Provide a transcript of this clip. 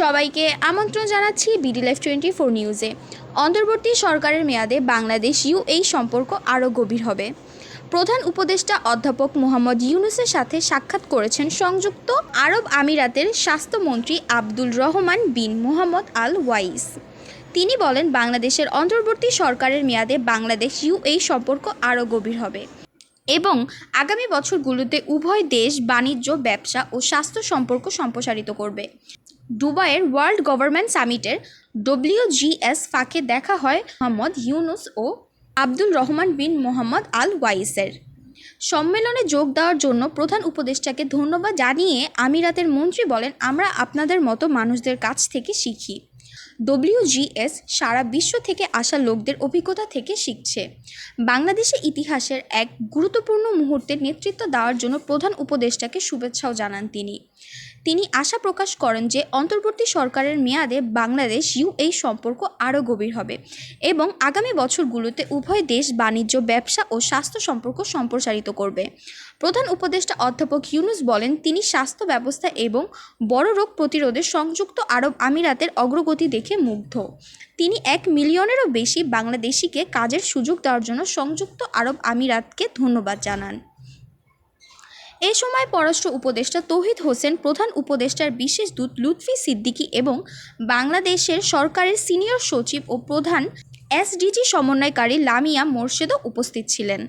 সবাইকে আমন্ত্রণ জানাচ্ছি বিডি লাইফ টোয়েন্টি ফোর নিউজে। অন্তর্বর্তী সরকারের মেয়াদে বাংলাদেশ ইউ এই সম্পর্ক আরও গভীর হবে। প্রধান উপদেষ্টা অধ্যাপক মোহাম্মদ ইউনুসের সাথে সাক্ষাৎ করেছেন সংযুক্ত আরব আমিরাতের স্বাস্থ্যমন্ত্রী Abdul Rahman bin Mohammed Al Owais. তিনি বলেন, বাংলাদেশের অন্তর্বর্তী সরকারের মেয়াদে বাংলাদেশ ইউ এই সম্পর্ক আরও গভীর হবে। এবং আগামী বছরগুলোতে উভয় দেশ বাণিজ্য, ব্যবসা ও স্বাস্থ্য সম্পর্ক সম্প্রসারিত করবে। দুবাইয়ের ওয়ার্ল্ড গভর্নমেন্ট সামিটের ডব্লিউজিএস ফাঁকে দেখা হয় মোহাম্মদ ইউনুস ও আব্দুল রহমান বিন মোহাম্মদ আল ওয়াইসের সম্মেলনে যোগ দেওয়ার জন্য প্রধান উপদেষ্টাকে ধন্যবাদ জানিয়ে আমিরাতের মন্ত্রী বলেন, আমরা আপনাদের মতো মানুষদের কাছ থেকে শিখি। ডব্লিউজিএস সারা বিশ্ব থেকে আসা লোকদের অভিজ্ঞতা থেকে শিখছে। বাংলাদেশের ইতিহাসের এক গুরুত্বপূর্ণ মুহূর্তে নেতৃত্ব দেওয়ার জন্য প্রধান উপদেষ্টাকে শুভেচ্ছাও জানান তিনি। তিনি আশা প্রকাশ করেন যে অন্তর্বর্তী সরকারের মেয়াদে বাংলাদেশ ইউ এই সম্পর্ক আরও গভীর হবে এবং আগামী বছরগুলোতে উভয় দেশ বাণিজ্য, ব্যবসা ও স্বাস্থ্য সম্পর্ক সম্প্রসারিত করবে। প্রধান উপদেষ্টা অধ্যাপক ইউনুস বলেন, তিনি স্বাস্থ্য ব্যবস্থা এবং বড় রোগ প্রতিরোধে সংযুক্ত আরব আমিরাতের অগ্রগতি দেখে মুগ্ধ। তিনি এক মিলিয়নেরও বেশি বাংলাদেশিকে কাজের সুযোগ দেওয়ার জন্য সংযুক্ত আরব আমিরাতকে ধন্যবাদ জানান। এ সময় পররাষ্ট্র উপদেষ্টা তৌহিদ হোসেন, প্রধান উপদেষ্টার বিশেষ দূত লুৎফি সিদ্দিকী এবং বাংলাদেশের সরকারের সিনিয়র সচিব ও প্রধান এসডিজি সমন্বয়কারী লামিয়া মোর্শেদও উপস্থিত ছিলেন।